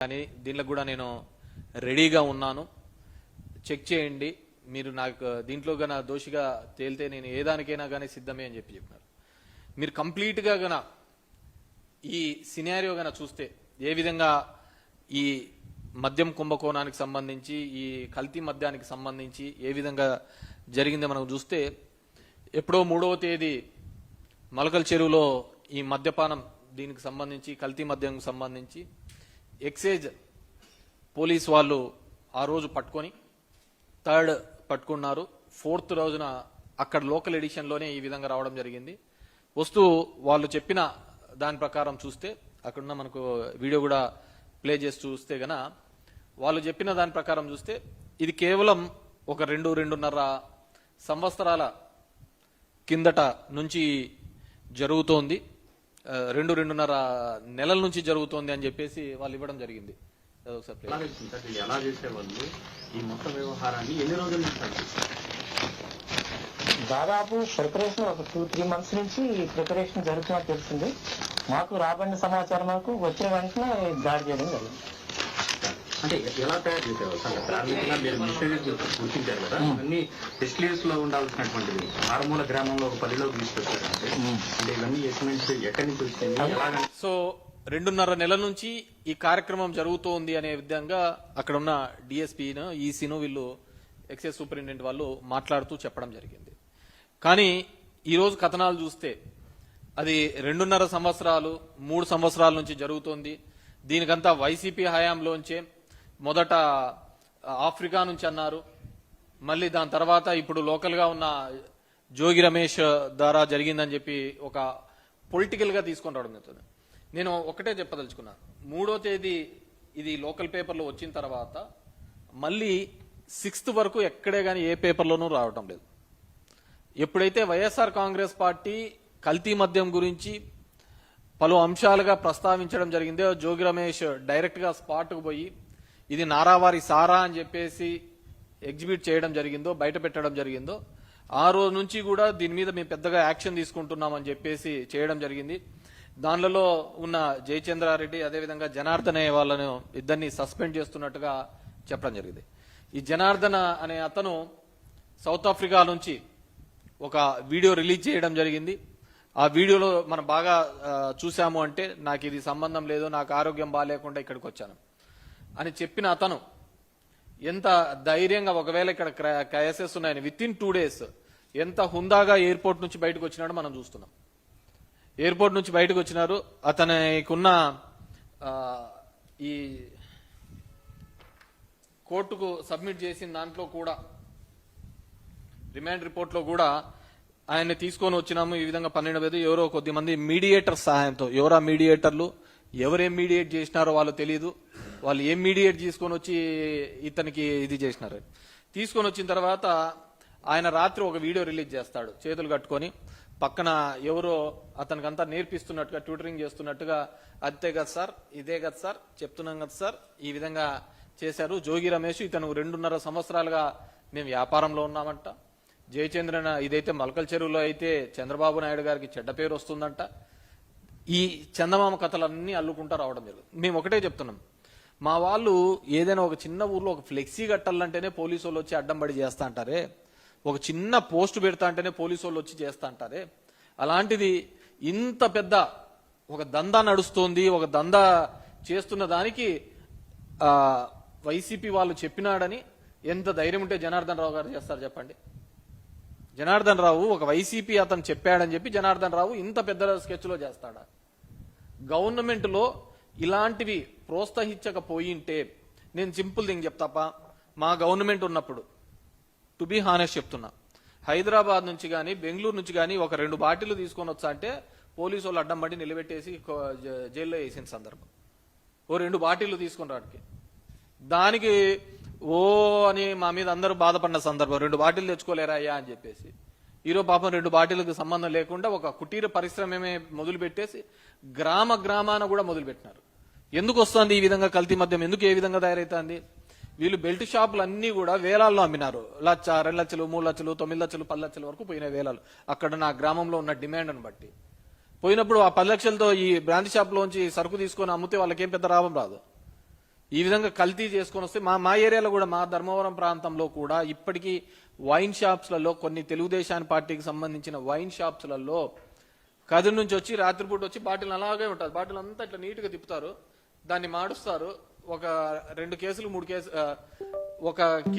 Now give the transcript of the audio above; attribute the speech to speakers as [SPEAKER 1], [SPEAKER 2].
[SPEAKER 1] కానీ దీంట్లో కూడా నేను రెడీగా ఉన్నాను. చెక్ చేయండి. మీరు నాకు దీంట్లో గన దోషిగా తేలితే నేను ఏ దానికైనా కానీ సిద్ధమే అని చెప్పి చెప్పినారు. మీరు కంప్లీట్గా గన ఈ సినారియో గన చూస్తే ఏ విధంగా ఈ మద్యం కుంభకోణానికి సంబంధించి ఈ కల్తీ మద్యానికి సంబంధించి ఏ విధంగా జరిగిందో మనం చూస్తే ఎప్పుడో మూడవ తేదీ మలకల్ చెరువులో ఈ మద్యపానం దీనికి సంబంధించి కల్తీ మద్యంకి సంబంధించి ఎక్సైజ్ పోలీస్ వాళ్ళు ఆ రోజు పట్టుకొని థర్డ్ పట్టుకున్నారు. ఫోర్త్ రోజున అక్కడ లోకల్ ఎడిషన్లోనే ఈ విధంగా రావడం జరిగింది. వస్తూ వాళ్ళు చెప్పిన దాని ప్రకారం చూస్తే అక్కడున్న మనకు వీడియో కూడా ప్లే చేసి చూస్తే గన వాళ్ళు చెప్పిన దాని ప్రకారం చూస్తే ఇది కేవలం ఒక రెండు రెండున్నర సంవత్సరాల కిందట నుంచి జరుగుతోంది. రెండు రెండున్నర నెలల నుంచి జరుగుతోంది అని చెప్పేసి వాళ్ళు ఇవ్వడం జరిగింది.
[SPEAKER 2] ఎలా చేసేవాళ్ళు ఈ మొత్తం వ్యవహారాన్ని ఎన్ని రోజుల నుంచి నడిపిస్తారు?
[SPEAKER 3] దాదాపు ప్రిపరేషన్ ఒక టూ త్రీ మంత్స్ నుంచి ప్రిపరేషన్ జరుగుతున్నట్టు తెలిసింది మాకు రాబడిన సమాచారం మాకు వచ్చిన వెంటనే దాడి చేయడం జరిగింది.
[SPEAKER 2] అంటే ఎలా తయారు చేసేవాళ్ళు సార్ ప్రాథమికంగా మీరు గుర్తించారు కదా? ఇవన్నీ ఫెసిలిటీస్లో ఉండాల్సినటువంటివి గ్రామంలో ఒక పల్లెలోకి తీసుకొచ్చారంటే అంటే ఇవన్నీ ఎస్టిమేట్స్ ఎక్కడి నుంచి వచ్చింది
[SPEAKER 1] సో రెండున్నర నెలల నుంచి ఈ కార్యక్రమం జరుగుతోంది అనే విధంగా అక్కడ ఉన్న డిఎస్పీను ఈసీను వీళ్ళు ఎక్సైజ్ సూపరింటెండెంట్ వాళ్ళు మాట్లాడుతూ చెప్పడం జరిగింది. కానీ ఈరోజు కథనాలు చూస్తే అది రెండున్నర సంవత్సరాలు మూడు సంవత్సరాల నుంచి జరుగుతోంది. దీనికంతా వైసీపీ హయాంలోంచే మొదట ఆఫ్రికా నుంచి అన్నారు. మళ్ళీ దాని తర్వాత ఇప్పుడు లోకల్గా ఉన్న జోగి రమేష్ ద్వారా జరిగిందని చెప్పి ఒక పొలిటికల్గా తీసుకొని రావడం జరుగుతుంది. నేను ఒకటే చెప్పదలుచుకున్నాను మూడో తేదీ ఇది లోకల్ పేపర్లో వచ్చిన తర్వాత మళ్ళీ సిక్స్త్ వరకు ఎక్కడే కానీ ఏ పేపర్లోనూ రావటం లేదు. ఎప్పుడైతే వైఎస్ఆర్ కాంగ్రెస్ పార్టీ కల్తీ మద్యం గురించి పలు అంశాలుగా ప్రస్తావించడం జరిగిందో జోగి రమేష్ డైరెక్ట్గా స్పాట్కు పోయి ఇది నారావారి సారా అని చెప్పేసి ఎగ్జిబిట్ చేయడం జరిగిందో బయట పెట్టడం జరిగిందో ఆ రోజు నుంచి కూడా దీని మీద మేము పెద్దగా యాక్షన్ తీసుకుంటున్నామని చెప్పేసి చేయడం జరిగింది. దానిలో ఉన్న జయచంద్రారెడ్డి అదేవిధంగా జనార్దన్ అనే వాళ్ళను ఇద్దరిని సస్పెండ్ చేస్తున్నట్టుగా చెప్పడం జరిగింది. ఈ జనార్దన అనే అతను సౌత్ ఆఫ్రికా నుంచి ఒక వీడియో రిలీజ్ చేయడం జరిగింది. ఆ వీడియోలో మనం బాగా చూసాము అంటే నాకు ఇది సంబంధం లేదు నాకు ఆరోగ్యం బాగాలేకుండా ఇక్కడికి వచ్చాను. అని చెప్పిన అతను ఎంత ధైర్యంగా ఒకవేళ ఇక్కడ క్రయసెస్ ఉన్నాయని విత్ ఇన్ టూ డేస్ ఎంత హుందాగా ఎయిర్పోర్ట్ నుంచి బయటకు వచ్చినాడో మనం చూస్తున్నాం. ఎయిర్పోర్ట్ నుంచి బయటకు వచ్చినారు. అతనికున్న ఈ కోర్టుకు సబ్మిట్ చేసిన దాంట్లో కూడా రిమాండ్ రిపోర్ట్లో కూడా ఆయన్ని తీసుకొని వచ్చినాము. ఈ విధంగా పన్నెండు వేలు ఎవరో కొద్ది మంది మీడియేటర్ సహాయంతో ఎవరా మీడియేటర్లు ఎవరేం మీడియేట్ చేసినారో వాళ్ళు తెలియదు వాళ్ళు ఏం మీడియేట్ తీసుకొని వచ్చి ఇతనికి ఇది చేసినారు. తీసుకొని వచ్చిన తర్వాత ఆయన రాత్రి ఒక వీడియో రిలీజ్ చేస్తాడు. చేతులు కట్టుకొని పక్కన ఎవరో అతనికంతా నేర్పిస్తున్నట్టుగా ట్యూటరింగ్ చేస్తున్నట్టుగా అంతే కదా సార్ ఇదే కదా సార్ చెప్తున్నాం కదా సార్ ఈ విధంగా చేశారు. జోగి రమేష్ ఇతను రెండున్నర సంవత్సరాలుగా మేము వ్యాపారంలో ఉన్నామంట. జయచంద్రన్ ఇదైతే మలకల్ చెరువులో అయితే చంద్రబాబు నాయుడు గారికి చెడ్డ పేరు వస్తుందంట. ఈ చందమామ కథలన్నీ అల్లుకుంటా రావడం జరుగుతుంది. మేము ఒకటే చెప్తున్నాం. మా వాళ్ళు ఏదైనా ఒక చిన్న ఊర్లో ఒక ఫ్లెక్సీ కట్టాలంటేనే పోలీసు వాళ్ళు వచ్చి అడ్డం పడి చేస్తా అంటారే? ఒక చిన్న పోస్ట్ పెడతా అంటేనే పోలీసు వాళ్ళు వచ్చి చేస్తా అంటారే? అలాంటిది ఇంత పెద్ద ఒక దందా నడుస్తోంది ఒక దందా చేస్తున్న దానికి వైసీపీ వాళ్ళు చెప్పినాడని ఎంత ధైర్యం ఉంటే జనార్దన్ రావు గారు చేస్తారు చెప్పండి. జనార్దన్ రావు ఒక వైసీపీ అతను చెప్పాడని చెప్పి జనార్దన్ రావు ఇంత పెద్ద స్కెచ్లో చేస్తాడా? గవర్నమెంట్లో ఇలాంటివి ప్రోత్సహించకపోయింటే నేను సింపుల్ థింగ్ చెప్తాపా. మా గవర్నమెంట్ ఉన్నప్పుడు టు బి హానెస్ట్ చెప్తున్నా. హైదరాబాద్ నుంచి కానీ బెంగళూరు నుంచి కానీ ఒక రెండు బాటిల్ తీసుకొని వచ్చా అంటే పోలీసు వాళ్ళు అడ్డం పడి నిలబెట్టేసి జైల్లో వేసిన సందర్భం. ఓ రెండు బాటిల్లు తీసుకుని రాడికి. దానికి ఓ అని మా మీద అందరూ బాధపడిన సందర్భం. రెండు బాటిల్ తెచ్చుకోలేరా అయ్యా అని చెప్పేసి. ఈరోజు పాపం రెండు బాటిల్కి సంబంధం లేకుండా ఒక కుటీర పరిశ్రమమే మొదలుపెట్టేసి గ్రామ గ్రామాన కూడా మొదలుపెట్టినారు. ఎందుకు వస్తుంది ఈ విధంగా కల్తీ మద్యం? ఎందుకు ఏ విధంగా తయారైతుంది? వీళ్ళు బెల్ట్ షాపులు అన్ని కూడా వేలాల్లో అమ్మినారు. లచ్చ రెండు లక్షలు మూడు లక్షలు తొమ్మిది లక్షలు పది లక్షల వరకు పోయిన వేలాలు. అక్కడ నా గ్రామంలో ఉన్న డిమాండ్ను బట్టి. పోయినప్పుడు ఆ పది లక్షలతో ఈ బ్రాండ్ షాప్లోంచి సరుకు తీసుకొని అమ్మితే వాళ్ళకేం పెద్ద లాభం రాదు. ఈ విధంగా కల్తీ చేసుకొని వస్తే మా మా ఏరియాలో కూడా మా ధర్మవరం ప్రాంతంలో కూడా ఇప్పటికీ వైన్ షాప్స్లలో కొన్ని తెలుగుదేశాన్ని పార్టీకి సంబంధించిన వైన్ షాప్స్లలో కదిరి నుంచి వచ్చి రాత్రిపూట వచ్చి బాటిల్ అలాగే ఉంటుంది. బాటిల్ అంతా ఇట్లా నీట్గా తిప్పుతారు. దాన్ని మాడుస్తారు. ఒక రెండు కేసులు మూడు కేసు ఆ, ఒక